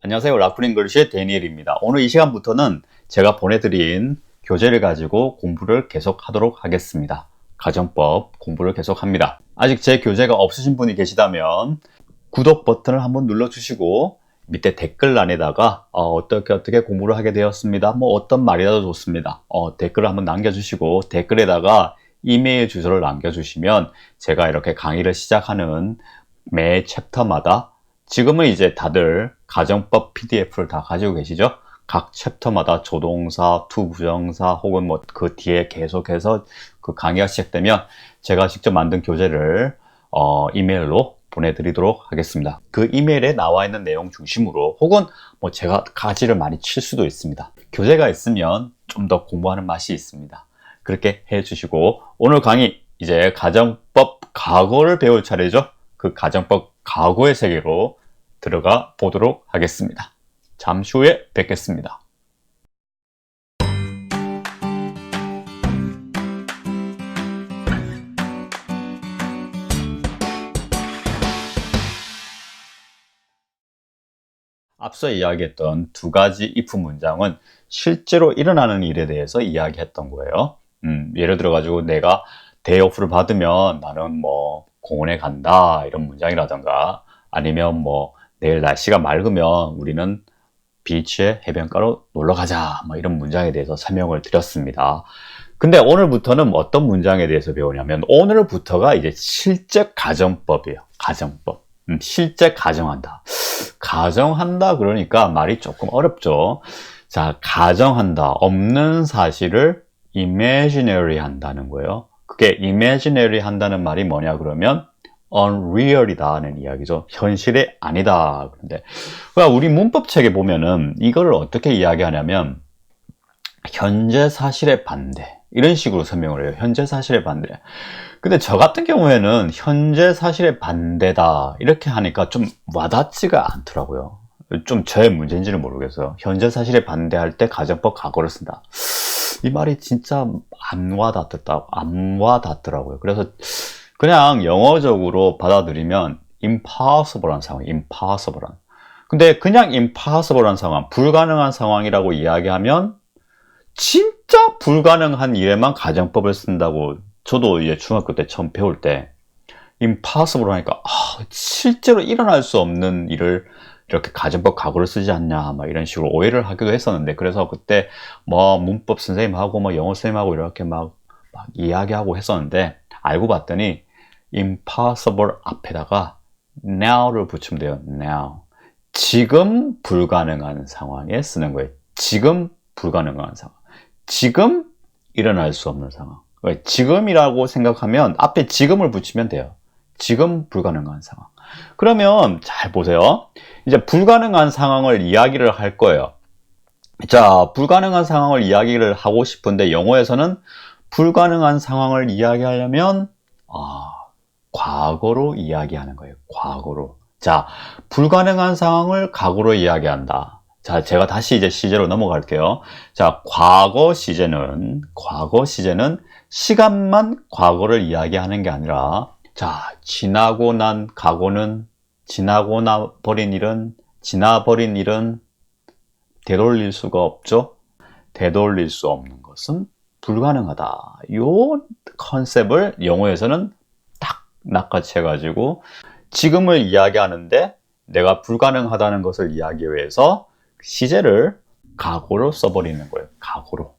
안녕하세요. 라프링글리시의 데니엘입니다. 오늘 이 시간부터는 제가 보내드린 교재를 가지고 공부를 계속하도록 하겠습니다. 가정법 공부를 계속합니다. 아직 제 교재가 없으신 분이 계시다면 구독 버튼을 한번 눌러주시고 밑에 댓글란에다가 어, 떻게 어떻게 공부를 하게 되었습니다. 뭐 어떤 말이라도 좋습니다. 어, 댓글을 한번 남겨주시고 댓글에다가 이메일 주소를 남겨주시면 제가 이렇게 강의를 시작하는 매 챕터마다 지금은 이제 다들 가정법 PDF를 다 가지고 계시죠? 각 챕터마다 조동사, 투부정사 혹은 뭐 그 뒤에 계속해서 그 강의가 시작되면 제가 직접 만든 교재를 어, 이메일로 보내드리도록 하겠습니다. 그 이메일에 나와 있는 내용 중심으로 혹은 뭐 제가 가지를 많이 칠 수도 있습니다. 교재가 있으면 좀 더 공부하는 맛이 있습니다. 그렇게 해주시고 오늘 강의 이제 가정법 과거를 배울 차례죠. 그 가정법 과거의 세계로 들어가 보도록 하겠습니다. 잠시 후에 뵙겠습니다. 앞서 이야기했던 두 가지 if 문장은 실제로 일어나는 일에 대해서 이야기했던 거예요. 음, 예를 들어 가지고 내가 데이오프를 받으면 나는 뭐 공원에 간다 이런 문장이라던가 아니면 뭐 내일 날씨가 맑으면 우리는 비치에 해변가로 놀러 가자 뭐 이런 문장에 대해서 설명을 드렸습니다. 근데 오늘부터는 어떤 문장에 대해서 배우냐면 오늘부터가 이제 실제 가정법이에요. 가정법. 음, 실제 가정한다. 가정한다 그러니까 말이 조금 어렵죠. 자, 가정한다. 없는 사실을 imaginary 한다는 거예요. 그게 imaginary 한다는 말이 뭐냐 그러면 unreal이다는 이야기죠. 현실이 아니다. 그런데 그러니까 우리 문법책에 보면은 이거를 어떻게 이야기하냐면 현재 사실의 반대 이런 식으로 설명을 해요. 현재 사실의 반대. 근데 저 같은 경우에는 현재 사실의 반대다 이렇게 하니까 좀 와닿지가 않더라고요. 좀 저의 문제인지는 모르겠어요. 현재 사실에 반대할 때 가정법 과거를 쓴다. 이 말이 진짜 안 와닿았다, 안 와닿더라고요. 그래서 그냥 영어적으로 받아들이면 impossible한 상황, impossible한. 근데 그냥 impossible한 상황, 불가능한 상황이라고 이야기하면 진짜 불가능한 일에만 가정법을 쓴다고 저도 이제 중학교 때 처음 배울 때 impossible 하니까 아, 실제로 일어날 수 없는 일을 이렇게 가정법 각오를 쓰지 않냐 막 이런 식으로 오해를 하기도 했었는데 그래서 그때 뭐 문법 선생님하고 뭐 영어 선생님하고 이렇게 막, 막 이야기하고 했었는데 알고 봤더니 impossible 앞에다가 now를 붙이면 돼요. now. 지금 불가능한 상황에 쓰는 거예요. 지금 불가능한 상황. 지금 일어날 수 없는 상황. 지금이라고 생각하면 앞에 지금을 붙이면 돼요. 지금 불가능한 상황. 그러면 잘 보세요. 이제 불가능한 상황을 이야기를 할 거예요. 자, 불가능한 상황을 이야기를 하고 싶은데 영어에서는 불가능한 상황을 이야기하려면 아, 과거로 이야기하는 거예요. 과거로. 자, 불가능한 상황을 과거로 이야기한다. 자, 제가 다시 이제 시제로 넘어갈게요. 자, 과거 시제는, 과거 시제는 시간만 과거를 이야기하는 게 아니라, 자, 지나고 난 과거는, 지나고 나 버린 일은, 지나버린 일은 되돌릴 수가 없죠? 되돌릴 수 없는 것은 불가능하다. 요 컨셉을 영어에서는 낚아채가지고 지금을 이야기하는데 내가 불가능하다는 것을 이야기해서 시제를 각오로 써버리는 거예요. 각오로.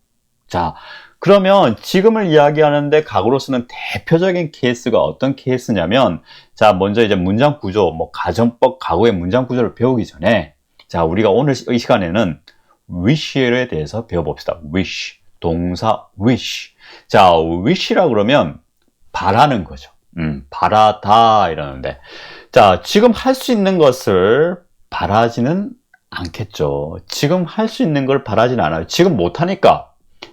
자, 그러면 지금을 이야기하는데 각오로 쓰는 대표적인 케이스가 어떤 케이스냐면 자, 먼저 이제 문장 구조, 뭐 가정법 각오의 문장 구조를 배우기 전에 자, 우리가 오늘 이 시간에는 wish에 대해서 배워봅시다. wish. 동사 wish. 자, wish라 그러면 바라는 거죠. 음, 바라다 이러는데. 자 지금 할 수 있는 것을 바라지는 않겠죠. 지금 할 수 있는 걸 바라지는 않아요. 지금 못하니까.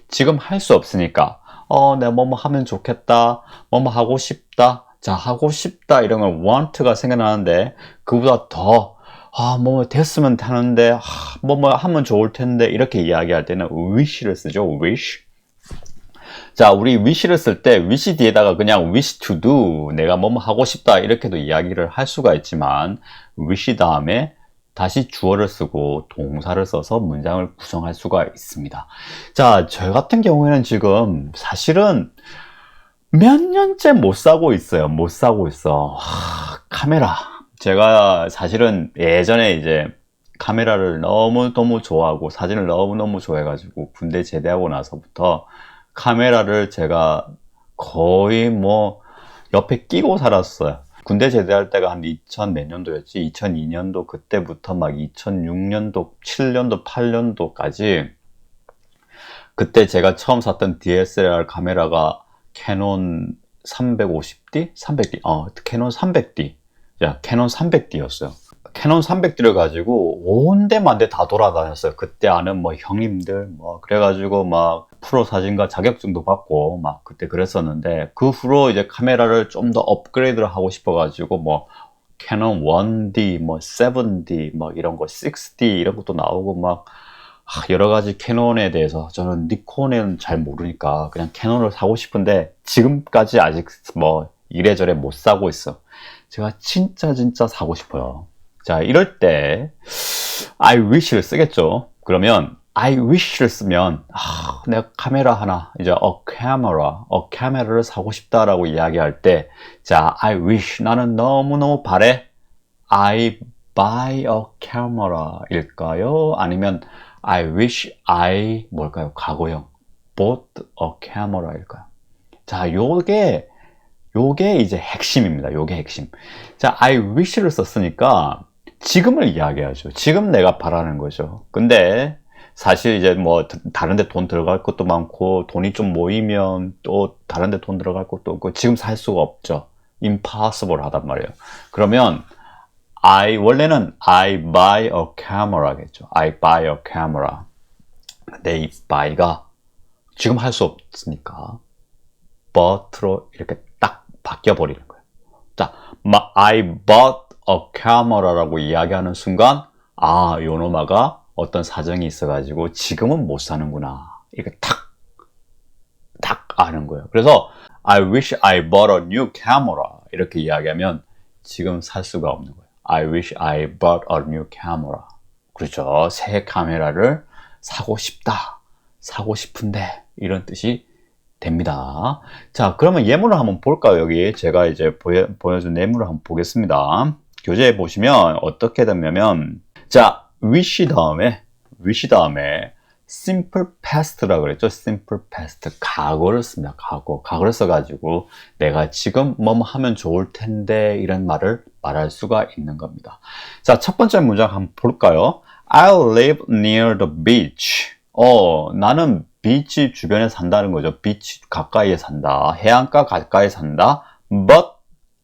지금 할 수 없으니까. 어 내가 뭐뭐 하면 좋겠다. 뭐뭐 하고 싶다. 자 하고 싶다 이런 걸 want가 생각나는데 그보다 더 아, 뭐, 됐으면 하는데, 아, 뭐, 뭐, 하면 좋을 텐데, 이렇게 이야기할 때는 wish를 쓰죠, wish. 자, 우리 wish를 쓸 때 wish 뒤에다가 그냥 wish to do 내가 뭐뭐 하고 싶다 이렇게도 이야기를 할 수가 있지만 wish 다음에 다시 주어를 쓰고 동사를 써서 문장을 구성할 수가 있습니다. 자, 저 같은 경우에는 지금 사실은 몇 년째 못 사고 있어요. 못 사고 있어. 하, 카메라. 제가 사실은 예전에 이제 카메라를 너무너무 좋아하고 사진을 너무너무 좋아해가지고 군대 제대하고 나서부터 카메라를 제가 거의 뭐 옆에 끼고 살았어요. 군대 제대할 때가 한 2000 몇 년도였지? 2002년도 그때부터 막 2006년도, 7년도, 8년도까지 그때 제가 처음 샀던 DSLR 카메라가 캐논 350D? 300D? 어, 캐논 300D. 야, 캐논 300D였어요. 캐논 300D를 가지고 온데만데 다 돌아다녔어요. 그때 아는 뭐 형님들 뭐 그래가지고 막 프로 사진가 자격증도 받고 막 그때 그랬었는데 그 후로 이제 카메라를 좀 더 업그레이드를 하고 싶어가지고 뭐 캐논 1D, 뭐 7D, 뭐 이런 거 6D 이런 것도 나오고 막 여러 가지 캐논에 대해서 저는 니콘에는 잘 모르니까 그냥 캐논을 사고 싶은데 지금까지 아직 뭐 이래저래 못 사고 있어. 제가 진짜 진짜 사고 싶어요. 자, 이럴 때 I wish를 쓰겠죠. 그러면 I wish를 쓰면 아, 내가 카메라 하나 이제 a camera, a camera를 사고 싶다라고 이야기할 때 자, I wish 나는 너무너무 바래. I buy a camera일까요? 아니면 I wish I 뭘까요? 과거형 bought a camera일까요? 자, 요게 요게 이제 핵심입니다. 요게 핵심. 자, I wish를 썼으니까 지금을 이야기하죠. 지금 내가 바라는 거죠. 근데 사실 이제 뭐 다른데 돈 들어갈 것도 많고 돈이 좀 모이면 또 다른데 돈 들어갈 것도 없고 지금 살 수가 없죠. impossible 하단 말이에요. 그러면 I 원래는 I buy a camera겠죠. I buy a camera. 근데 이 buy가 지금 할 수 없으니까 but로 이렇게 딱 바뀌어 버리는 거예요. 자, I bought a camera라고 이야기하는 순간 아, 요노마가 어떤 사정이 있어가지고 지금은 못 사는구나. 이렇게 탁, 탁 아는 거예요. 그래서 I wish I bought a new camera 이렇게 이야기하면 지금 살 수가 없는 거예요. I wish I bought a new camera. 그렇죠. 새 카메라를 사고 싶다. 사고 싶은데 이런 뜻이 됩니다. 자, 그러면 예문을 한번 볼까요? 여기 제가 이제 보여, 보여준 예문을 한번 보겠습니다. 교재에 보시면 어떻게 되냐면 자, wish 다음에 wish 다음에 simple past라 그랬죠. simple past 과거를 씁니다. 과거. 과거를 써가지고 내가 지금 뭐 하면 좋을 텐데 이런 말을 말할 수가 있는 겁니다. 자, 첫 번째 문장 한번 볼까요? I live near the beach. 어, 나는 비치 주변에 산다는 거죠. 비치 가까이에 산다. 해안가 가까이 산다. But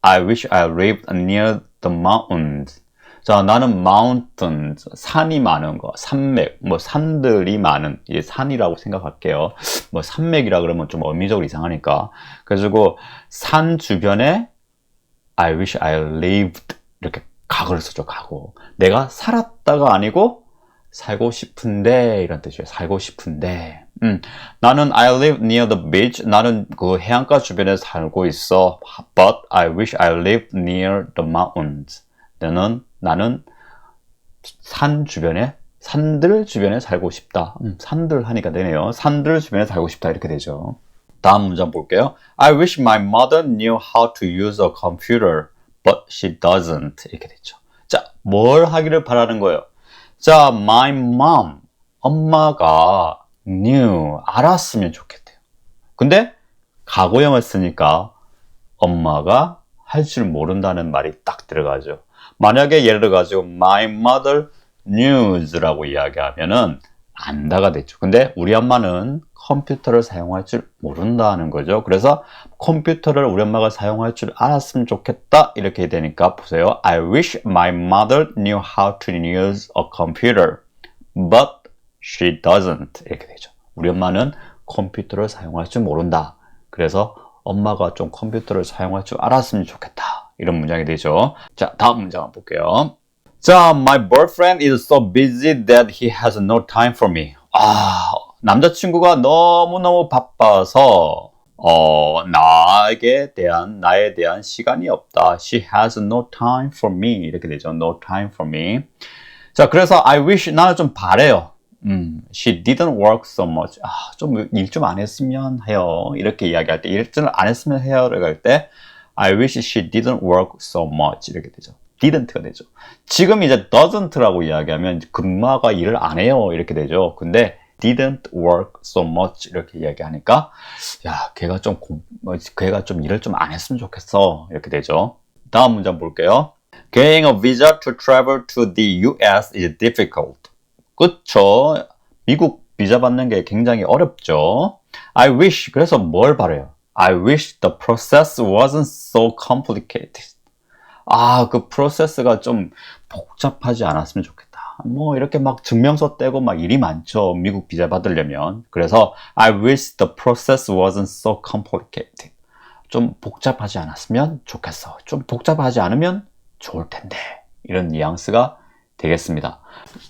I wish I lived near the mountains. 자, 나는 mountains, 산이 많은 거, 산맥, 뭐 산들이 많은, 이 산이라고 생각할게요. 뭐 산맥이라 그러면 좀 의미적으로 이상하니까. 그래가지고 산 주변에 I wish I lived 이렇게 각을 쓰죠, 각오. 내가 살았다가 아니고 살고 싶은데 이런 뜻이에요. 살고 싶은데. 음, 나는 I live near the beach. 나는 그 해안가 주변에 살고 있어. But I wish I lived near the mountains. 나는 나는 산 주변에 산들 주변에 살고 싶다. 음, 산들 하니까 되네요. 산들 주변에 살고 싶다 이렇게 되죠. 다음 문장 볼게요. I wish my mother knew how to use a computer, but she doesn't. 이렇게 됐죠. 자, 뭘 하기를 바라는 거예요? 자, my mom, 엄마가 knew, 알았으면 좋겠대요. 근데 과거형을 쓰니까 엄마가 할 줄 모른다는 말이 딱 들어가죠. 만약에 예를 들어 가지고 my mother knews라고 이야기하면은 안다가 됐죠. 근데 우리 엄마는 컴퓨터를 사용할 줄 모른다는 거죠. 그래서 컴퓨터를 우리 엄마가 사용할 줄 알았으면 좋겠다 이렇게 되니까 보세요. I wish my mother knew how to use a computer, but she doesn't 이렇게 되죠. 우리 엄마는 컴퓨터를 사용할 줄 모른다. 그래서 엄마가 좀 컴퓨터를 사용할 줄 알았으면 좋겠다. 이런 문장이 되죠. 자, 다음 문장 한번 볼게요. 자, my boyfriend is so busy that he has no time for me. 아, 남자친구가 너무너무 바빠서 어, 나에게 대한 나에 대한 시간이 없다. She has no time for me. 이렇게 되죠. No time for me. 자, 그래서 I wish 나는 좀 바래요. 음, she didn't work so much. 아, 좀 일 좀 안 했으면 해요. 이렇게 이야기할 때, 일 좀 안 했으면 해요를 할 때, I wish she didn't work so much. 이렇게 되죠. didn't가 되죠. 지금 이제 doesn't,라고 이야기하면 금마가 일을 안 해요. 이렇게 되죠. 근데 didn't work so much 이렇게 이야기하니까 야, 걔가 좀 걔가 좀 일을 좀 안 했으면 좋겠어. 이렇게 되죠. 다음 문장 볼게요. Getting a visa to travel to the US is difficult. 그쵸? 미국 비자 받는 게 굉장히 어렵죠. I wish 그래서 뭘 바래요? I wish the process wasn't so complicated. 아, 그 프로세스가 좀 복잡하지 않았으면 좋겠다. 뭐 이렇게 막 증명서 떼고 막 일이 많죠. 미국 비자 받으려면. 그래서 I wish the process wasn't so complicated. 좀 복잡하지 않았으면 좋겠어. 좀 복잡하지 않으면 좋을 텐데. 이런 뉘앙스가 되겠습니다.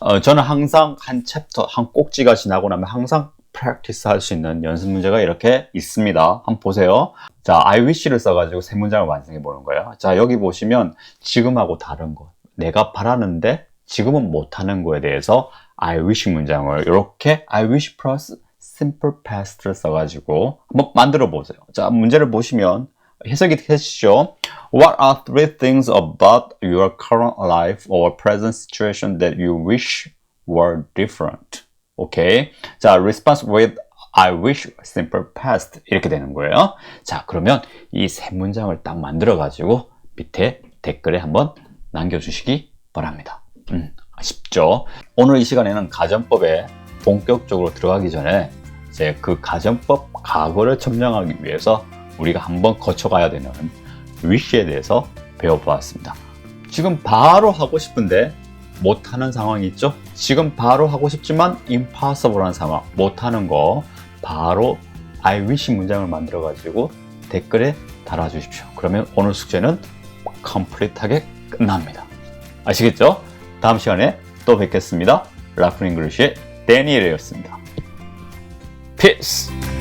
어, 저는 항상 한 챕터, 한 꼭지가 지나고 나면 항상 practice 할 수 있는 연습 문제가 이렇게 있습니다. 한번 보세요. 자, I wish를 써가지고 세 문장을 완성해 보는 거예요. 자, 여기 보시면 지금하고 다른 거. 내가 바라는데 지금은 못하는 거에 대해서 I wish 문장을 이렇게 I wish plus simple past를 써가지고 한번 만들어 보세요. 자, 문제를 보시면 해석이 되시죠? What are three things about your current life or present situation that you wish were different? 오케이. 자, response with I wish simple past 이렇게 되는 거예요. 자, 그러면 이 세 문장을 딱 만들어 가지고 밑에 댓글에 한번 남겨 주시기 바랍니다. 음, 쉽죠? 오늘 이 시간에는 가전법에 본격적으로 들어가기 전에 이제 그 가전법 가거를 점령하기 위해서 우리가 한번 거쳐가야 되는 wish에 대해서 배워보았습니다. 지금 바로 하고 싶은데 못하는 상황이 있죠? 지금 바로 하고 싶지만 impossible한 상황, 못하는 거 바로 I wish 문장을 만들어 가지고 댓글에 달아주십시오. 그러면 오늘 숙제는 컴플릿하게 끝납니다. 아시겠죠? 다음 시간에 또 뵙겠습니다. 라프 잉글리시의 데니엘이었습니다. Peace!